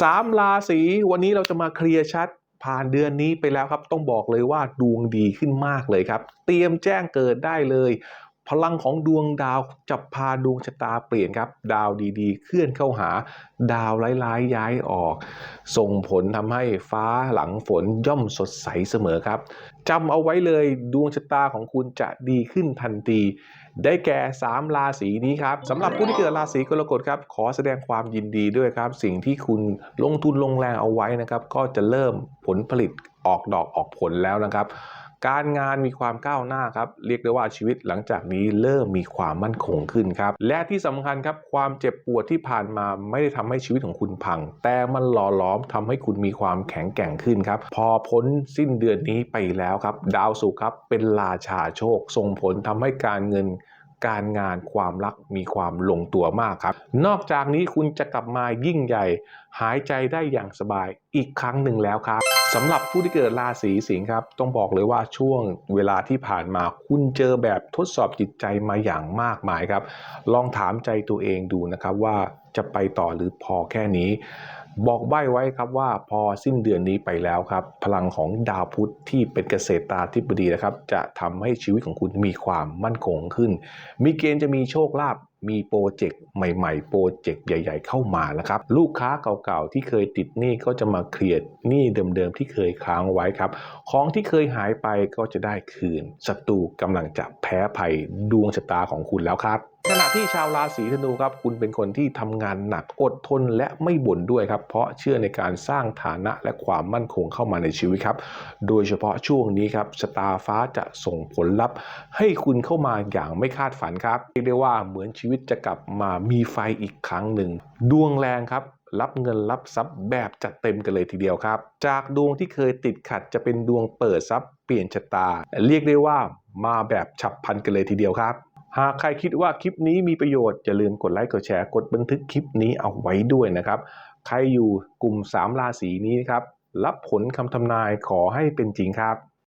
สามราศีวันนี้เราจะมาเคลียร์ชัด ผ่านเดือนนี้ไปแล้วครับ ต้องบอกเลยว่าดวงดีขึ้นมากเลยครับ เตรียมแจ้งเกิดได้เลย พลังของดวงดาวจะพาดวงชะตาเปลี่ยนครับ ดาวดีๆ เคลื่อนเข้าหา ดาวร้ายๆ ย้ายออก ส่งผลทำให้ฟ้าหลังฝนย่อมสดใสเสมอครับจำเอาไว้เลยดวงชะตาของคุณจะดีขึ้นทันที ได้แก่ 3 ราศีนี้ครับสำหรับผู้ที่เกิดราศีกรกฎครับ ขอแสดงความยินดีด้วยครับ สิ่งที่คุณลงทุนลงแรงเอาไว้นะครับ ก็จะเริ่มผลผลิต ออกดอกออกผลแล้วนะครับ การงานมีความก้าวหน้าครับ เรียกได้ว่าชีวิตหลังจากนี้เริ่มมีความมั่นคงขึ้นครับ และที่สำคัญครับความเจ็บปวดที่ผ่านมาไม่ได้ทำให้ชีวิตของคุณพัง แต่มันหล่อหลอมทำให้คุณมีความแข็งแกร่งขึ้นครับ พอพ้นสิ้นเดือนนี้ไปแล้วครับ ดาวศุกร์ครับเป็นราชาโชคส่งผลทำให้การเงิน การงานความรักมีความลงตัวมากครับ นอกจากนี้คุณจะกลับมายิ่งใหญ่ หายใจได้อย่างสบายอีกครั้งหนึ่งแล้วครับสำหรับผู้ที่เกิดราศีสิงห์ครับ ต้องบอกเลยว่าช่วงเวลาที่ผ่านมาคุณเจอแบบทดสอบจิตใจมาอย่างมากมายครับ ลองถามใจตัวเองดูนะครับว่าจะไปต่อหรือพอแค่นี้ บอกใบ้ไว้ครับว่าพอสิ้นเดือนนี้ไปแล้วครับ พลังของดาวพุธที่เป็นเกษตรตาธิบดีนะครับ จะทำให้ชีวิตของคุณมีความมั่นคงขึ้น มีเกณฑ์จะมีโชคลาภ มีโปรเจกต์ใหม่ๆ โปรเจกต์ใหญ่ ๆ เข้ามานะครับ ลูกค้าเก่าๆที่เคยติดหนี้ก็จะมาเคลียร์หนี้เดิมๆที่เคยค้างไว้ครับ ของที่เคยหายไปก็จะได้คืนศัตรูกำลังจะแพ้ภัยดวงชะตาของคุณแล้วครับขณะที่ชาวราศีธนูครับคุณเป็นคนที่ทำงานหนักอดทนและไม่บ่นด้วยครับ เพราะเชื่อในการสร้างฐานะและความมั่นคงเข้ามาในชีวิตครับ โดยเฉพาะช่วงนี้ครับชะตาฟ้าจะส่งผลลัพธ์ให้คุณเข้ามาอย่างไม่คาดฝันครับเรียกได้ว่าเหมือนชีวิตจะกลับมามีไฟอีกครั้งหนึ่ง ดวงแรงครับ รับเงินรับทรัพย์แบบจัดเต็มกันเลยทีเดียวครับ จากดวงที่เคยติดขัดจะเป็นดวงเปิดทรัพย์เปลี่ยนชะตา เรียกได้ว่ามาแบบฉับพลันกันเลยทีเดียวครับหากใครคิดว่าคลิปนี้มีประโยชน์ อย่าลืมกดไลค์กดแชร์กดบันทึกคลิปนี้เอาไว้ด้วยนะครับ ใครอยู่กลุ่ม 3 ราศีนี้นะครับ รับผลคำทำนายขอให้เป็นจริงครับ